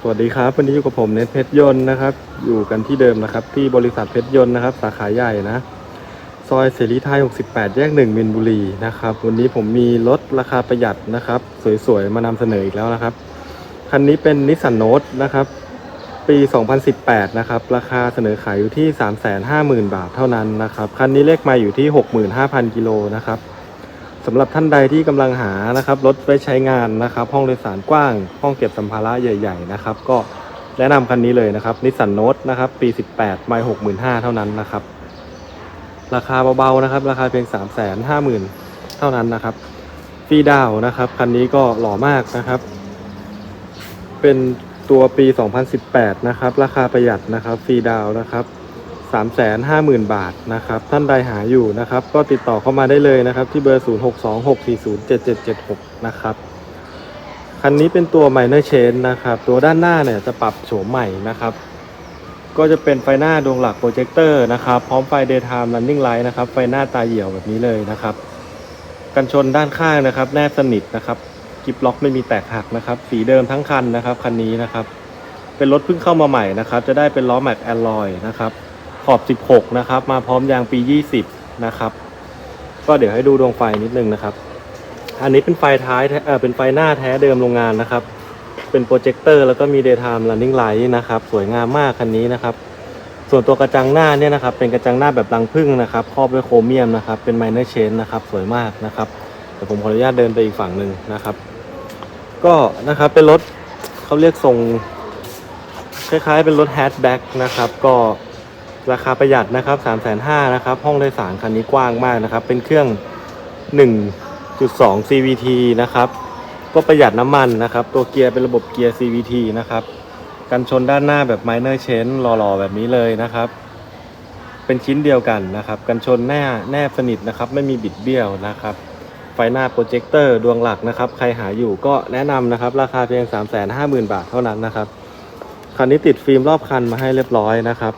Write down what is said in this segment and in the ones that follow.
สวัสดีครับ วันนี้อยู่กับผมเนทเพชรยนต์นะครับ อยู่กันที่เดิมนะครับ ที่บริษัทเพชรยนต์นะครับ สาขาใหญ่นะ ซอยเสรีไทย 68 แยกหนึ่งมินบุรีนะครับ วันนี้ผมมีรถราคาประหยัดนะครับ สวยๆ มานำเสนออีกแล้วนะครับ คันนี้เป็นนิสสันโนตนะครับ ปี 2018 นะครับ ราคาเสนอขายอยู่ที่ 350,000 บาทเท่านั้นนะครับ คันนี้เลขไมาอยู่ที่ 65,000 กิโลนะครับ สำหรับท่านใดที่กำลังหานะครับรถไว้ใช้งานนะครับ ห้องโดยสารกว้าง ห้องเก็บสัมภาระใหญ่ ๆ นะครับ ก็แนะนำคันนี้เลยนะครับนิสสันโนตนะครับ ปี 18 ไม่65,000 เท่านั้นนะครับ ราคาเบาๆนะครับ ราคาเพียง 350,000 เท่านั้นนะครับฟรีดาวนะครับคันนี้ก็หล่อมากนะครับ เป็นตัวปี 2018 นะครับ ราคาประหยัดนะครับฟรีดาวนะครับ 350,000 บาทนะครับ ท่านใดหาอยู่นะครับ ก็ติดต่อเข้ามาได้เลยนะครับ ที่เบอร์ 0626407776 นะครับ คันนี้เป็นตัว minor change นะครับ ตัวด้านหน้าเนี่ยจะปรับโฉมใหม่นะครับ ก็จะเป็นไฟหน้าดวงหลักโปรเจคเตอร์นะครับ พร้อมไฟ daytime running light นะครับ ไฟหน้าตาเหี่ยวแบบนี้เลยนะครับ กันชนด้านข้างนะครับ แนบสนิทนะครับกิบล็อกไม่มีแตกหักนะครับ สีเดิมทั้งคันนะครับ คันนี้นะครับ เป็นรถเพิ่งเข้ามาใหม่นะครับ จะได้เป็นล้อแม็กแอลลอยนะครับ ขอบ 16 นะครับ มาพร้อมยางปี 20 นะครับ ก็เดี๋ยวให้ดูดวงไฟนิดนึงนะครับ อันนี้เป็นไฟท้ายเออเป็นไฟหน้าแท้เดิมโรงงานนะครับ เป็นโปรเจคเตอร์แล้วก็มี daytime running light นะครับ สวยงามมากคันนี้นะครับ ส่วนตัวกระจังหน้าเนี่ยนะครับ เป็นกระจังหน้าแบบรังผึ้งนะครับ ครอบด้วยโครเมียมนะครับ เป็น minor chain นะครับ สวยมากนะครับเดี๋ยวผมขออนุญาตเดินไปอีกฝั่งหนึ่งนะครับ ก็นะครับเป็นรถเขาเรียกทรงคล้ายๆ เป็นรถแฮชแบ็กนะครับ ก็ ราคาประหยัดนะครับ3 5 0 0 0นะครับ ห้องโดยสารคันนี้กว้างมากนะครับ เป็นเครื่อง 1.2 CVT นะครับ ก็ประหยัดน้ำมันนะครับ ตัวเกียร์เป็นระบบเกียร์ CVT นะครับ กันชนด้านหน้าแบบ minor chain หล่อๆ แบบนี้เลยนะครับ เป็นชิ้นเดียวกันนะครับ กันชนแน่แนบสนิทนะครับ ไม่มีบิดเบี้ยวนะครับ ไฟหน้าโปรเจคเตอร์ดวงหลักนะครับ ใครหาอยู่ก็แนะนำนะครับ ราคาเพียง 350,000 บาทเท่านั้นนะครับ คันนี้ติดฟิล์มรอบคันมาให้เรียบร้อยนะครับ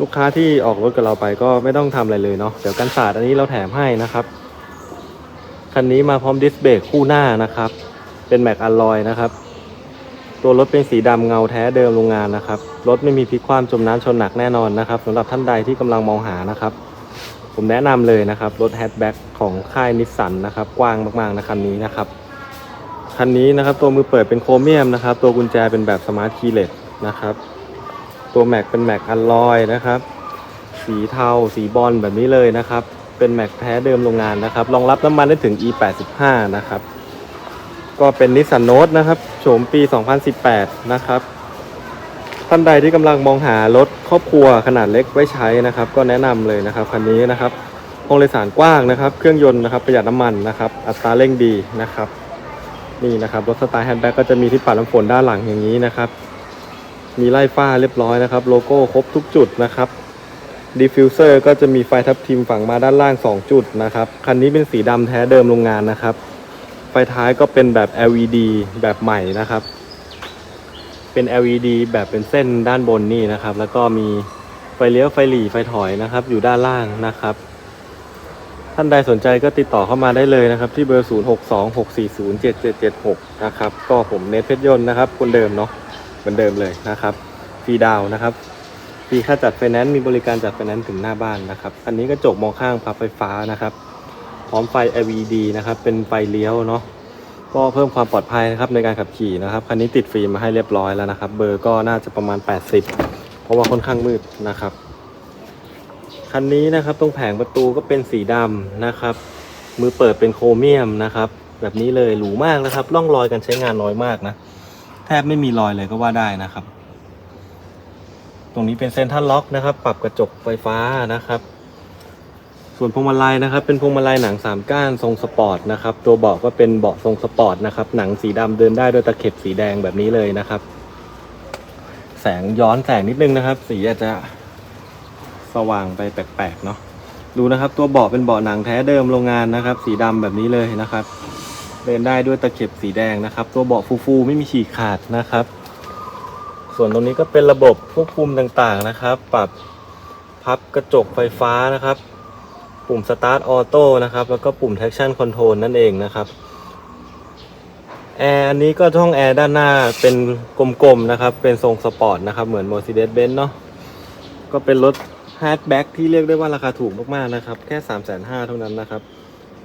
ลูกค้าที่ออกรถกับเราไปก็ไม่ต้องทำอะไรเลยเนาะเดี๋ยวกันศาสตร์อันนี้เราแถมให้นะครับ คันนี้มาพร้อมดิสเบรกคู่หน้านะครับ เป็นแม็กอลลอยนะครับ ตัวรถเป็นสีดำเงาแท้เดิมโรงงานนะครับ รถไม่มีพลิกคว่ำจมน้ำชนหนักแน่นอนนะครับสำหรับท่านใดที่กำลังมองหานะครับ ผมแนะนำเลยนะครับ รถแฮชแบ็กของค่ายนิสสันนะครับ กว้างมากๆนะคันนี้นะครับคันนี้นะครับตัวมือเปิดเป็นโครเมียมนะครับ ตัวกุญแจเป็นแบบสมาร์ทคีย์เลสนะครับ ตัวแม็กเป็นแม็กอัลลอยนะครับ สีเทาสีบอลแบบนี้เลยนะครับ เป็นแม็กแท้เดิมโรงงานนะครับรองรับน้ำมันได้ถึง E85 นะครับ ก็เป็นนิสสันโนตนะครับโฉมปี 2018 นะครับท่านใดที่กำลังมองหารถครอบครัวขนาดเล็กไว้ใช้นะครับ ก็แนะนำเลยนะครับคันนี้นะครับห้องโดยสารกว้างนะครับ เครื่องยนต์นะครับประหยัดน้ำมันนะครับ อัตราเร่งดีนะครับ นี่นะครับรถสไตล์แฮนด์แบ็กก็จะมีที่ปัดน้ำฝนด้านหลังอย่างนี้นะครับ มีไล่ฝ้าเรียบร้อยนะครับ โลโก้ครบทุกจุดนะครับดิฟฟิวเซอร์ก็จะมีไฟทับทิมฝั่งมาด้านล่าง 2 จุดนะครับ คันนี้เป็นสีดำแท้เดิมโรงงานนะครับ ไฟท้ายก็เป็นแบบ LED แบบใหม่นะครับ เป็น LED แบบเป็นเส้นด้านบนนี่นะครับ แล้วก็มีไฟเลี้ยวไฟหลีไฟถอยนะครับ อยู่ด้านล่างนะครับ ท่านใดสนใจก็ติดต่อเข้ามาได้เลยนะครับ ที่เบอร์ 0626407776 นะครับ ก็ผมเนทเพชรยนต์นะครับคนเดิมเนาะ มือนเดิมเลยนะครับฟรีดาวนะครับฟรีค่าจัดไฟแนนซ์มีบริการจัดไฟแนนซ์ถึงหน้าบ้านนะครับ อันนี้กระจกมองข้างพับไฟฟ้านะครับ พร้อมไฟ LED นะครับ เป็นไฟเลี้ยวเนาะก็เพิ่มความปลอดภัยนะครับในการขับขี่นะครับคันนี้ติดฟิล์มมาให้เรียบร้อยแล้วนะครับ เบอร์ก็น่าจะประมาณ 80 เพราะว่าค่อนข้างมืดนะครับ คันนี้นะครับตรงแผงประตูก็เป็นสีดำนะครับ มือเปิดเป็นโครเมียมนะครับ แบบนี้เลยหรูมากนะครับร่องรอยการใช้งานน้อยมากนะ แทบไม่มีรอยเลยก็ว่าได้นะครับ ตรงนี้เป็นเซ็นทรัลล็อกนะครับ ปรับกระจกไฟฟ้านะครับ ส่วนพวงมาลัยนะครับ เป็นพวงมาลัยหนังสามก้านทรงสปอร์ตนะครับ ตัวเบาะก็เป็นเบาะทรงสปอร์ตนะครับ หนังสีดำเดินได้ด้วยตะเข็บสีแดงแบบนี้เลยนะครับ แสงย้อนแสงนิดนึงนะครับ สีอาจจะสว่างไปแปลกๆเนาะ ดูนะครับ ตัวเบาะเป็นเบาะหนังแท้เดิมโรงงานนะครับ สีดำแบบนี้เลยนะครับ เดินได้ด้วยตะเข็บสีแดงนะครับ ตัวเบาะฟูๆไม่มีฉีกขาดนะครับ ส่วนตรงนี้ก็เป็นระบบควบคุมต่างๆนะครับ ปรับพับกระจกไฟฟ้านะครับ ปุ่ม Start Auto นะครับ แล้วก็ปุ่ม Traction Control นั่นเองนะครับแอร์อันนี้ก็ช่องแอร์ด้านหน้าเป็นกลมๆนะครับ เป็นทรงสปอร์ตนะครับ เหมือน Mercedes-Benz เนาะก็เป็นรถแฮชแบ็กที่เรียกได้ว่าราคาถูกมากๆนะครับ แค่ 3 5 0 0 0เท่านั้นนะครับ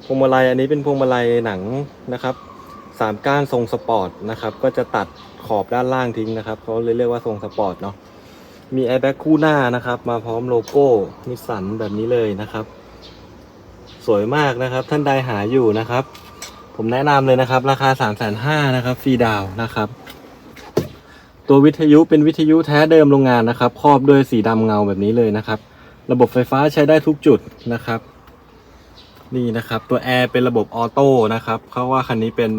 พวงมาลัยอันนี้เป็นพวงมาลัยหนังนะครับสามก้านทรงสปอร์ตนะครับก็จะตัดขอบด้านล่างทิ้งนะครับเขาเลยเรียกว่าทรงสปอร์ตเนาะมีแอร์แบ็กคู่หน้านะครับ มาพร้อมโลโก้นิสสันแบบนี้เลยนะครับ สวยมากนะครับ ท่านใดหาอยู่นะครับ ผมแนะนำเลยนะครับ ราคา3 5 0 0 0นะครับฟรีดาวน์นะครับ ตัววิทยุเป็นวิทยุแท้เดิมโรงงานนะครับ ครอบด้วยสีดำเงาแบบนี้เลยนะครับ ระบบไฟฟ้าใช้ได้ทุกจุดนะครับ นี่นะครับ ตัวแอร์เป็นระบบออโต้นะครับเขาว่าคันนี้เป็น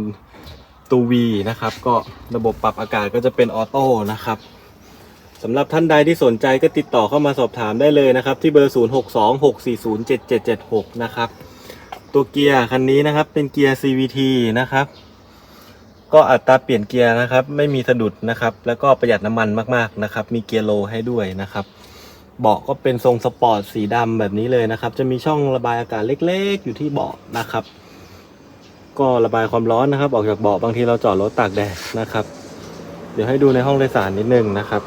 ตัว V นะครับ ก็ระบบปรับอากาศก็จะเป็นออโต้นะครับสำหรับท่านใดที่สนใจก็ติดต่อเข้ามาสอบถามได้เลยนะครับ ที่เบอร์ 0626407776 นะครับ ตัวเกียร์คันนี้นะครับเป็นเกียร์ CVT นะครับ ก็อัตราเปลี่ยนเกียร์นะครับ ไม่มีสะดุดนะครับ แล้วก็ประหยัดน้ำมันมากๆนะครับ มีเกียร์โลให้ด้วยนะครับ เบาะก็เป็นทรงสปอร์ตสีดำแบบนี้เลยนะครับ จะมีช่องระบายอากาศเล็กๆ อยู่ที่เบาะนะครับ ก็ระบายความร้อนนะครับ ออกจากเบาะบางทีเราจอดรถตากแดดนะครับ เดี๋ยวให้ดูในห้องโดยสารนิดนึงนะครับ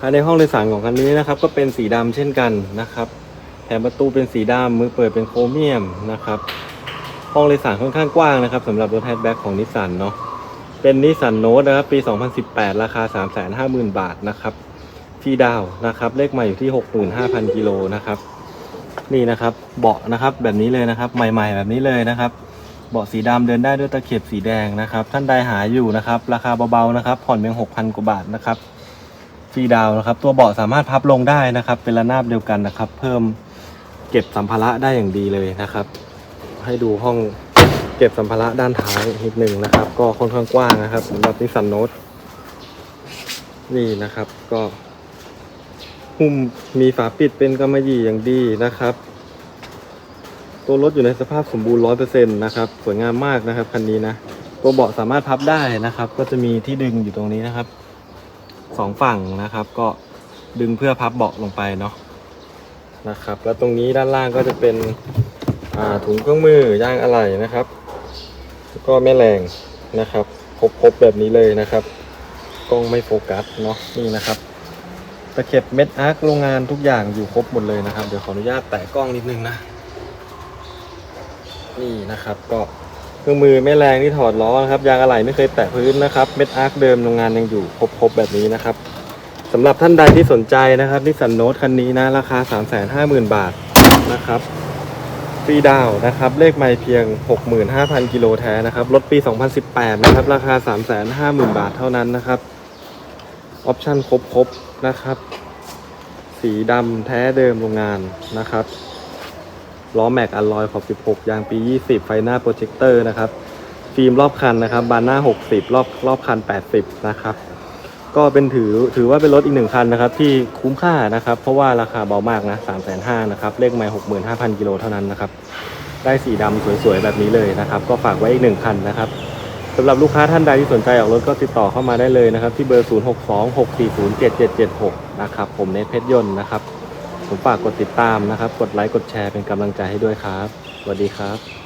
ภายในห้องโดยสารของคันนี้นะครับ ก็เป็นสีดำเช่นกันนะครับแถมประตูเป็นสีดำมือเปิดเป็นโครเมียมนะครับ ห้องโดยสารค่อนข้างกว้างนะครับสำหรับรถแฮชแบ็กของนิสสันเนาะเป็นนิสสันโน e นะครับปี 2018 ราคา 350,000 บาทนะครับ ฟรีดาวนะครับ เลขใหม่อยู่ที่ 65,000กิโลนะครับ นี่นะครับเบาะนะครับแบบนี้เลยนะครับ ใหม่ ๆ แบบนี้เลยนะครับ เบาะสีดำเดินได้ด้วยตะเข็บสีแดงนะครับ ท่านใดหาอยู่นะครับ ราคาเบาๆนะครับ ผ่อนเพียง6,000กว่าบาทนะครับฟรีดาวนะครับ ตัวเบาะสามารถพับลงได้นะครับ เป็นระนาบเดียวกันนะครับ เพิ่มเก็บสัมภาระได้อย่างดีเลยนะครับ ให้ดูห้องเก็บสัมภาระด้านท้ายนิดหนึ่งนะครับ ก็ค่อนข้างกว้างนะครับสำหรับนิสสันโน e นี่นะครับก็ หุ้มมีฝาปิดเป็นกำมะหยี่อย่างดีนะครับ ตัวรถอยู่ในสภาพสมบูรณ์ร้อยเปอร์เซ็นต์นะครับ สวยงามมากนะครับคันนี้นะ ตัวเบาะสามารถพับได้นะครับ ก็จะมีที่ดึงอยู่ตรงนี้นะครับสองฝั่งนะครับ ก็ดึงเพื่อพับเบาะลงไปเนาะนะครับ แล้วตรงนี้ด้านล่างก็จะเป็นอ่าถุงเครื่องมือยางอะไหล่นะครับแล้วก็แม่แรงนะครับครบๆแบบนี้เลยนะครับกล้องไม่โฟกัสเนาะนี่นะครับ ตะเข็บเม็ดอาร์คโรงงานทุกอย่างอยู่ครบหมดเลยนะครับ เดี๋ยวขออนุญาตแตะกล้องนิดนึงนะ นี่นะครับก็เครื่องมือแม่แรงที่ถอดล้อนะครับยางอะไหล่ไม่เคยแตะพื้นนะครับเม็ดอาร์คเดิมโรงงานยังอยู่ครบๆแบบนี้นะครับสำหรับท่านใดที่สนใจนะครับนิสสันโนตคันนี้นะราคา 350,000 บาทนะครับฟรีดาวนะครับเลขไม่เพียง 65,000 กิโลแท้นะครับรถปี 2018 นะครับราคา 350,000 บาทเท่านั้นนะครับออปชั่นครบๆ นะครับ สีดำแท้เดิมโรงงานนะครับล้อแม็กอัลลอยขอบ 16 ยางปี 20 ไฟหน้าโปรเจคเตอร์นะครับ ฟิล์มรอบคันนะครับ บานหน้า 60 รอบรอบคัน 80 นะครับ ก็เป็นถือถือว่าเป็นรถอีกหนึ่งคันนะครับ ที่คุ้มค่านะครับ เพราะว่าราคาเบามากนะ 3 5 0 0 0นะครับ เลขไม่65,000 กิโลเท่านั้นนะครับ ได้สีดำสวยๆ แบบนี้เลยนะครับ ก็ฝากไว้อีกหนึ่งคันนะครับ สำหรับลูกค้าท่านใดที่สนใจออกรถก็ติดต่อเข้ามาได้เลยนะครับ ที่เบอร์ 0626407776 นะครับ ผมเนทเพชรยนต์นะครับ ผมฝากกดติดตามนะครับ กดไลค์ กดแชร์เป็นกำลังใจให้ด้วยครับ สวัสดีครับ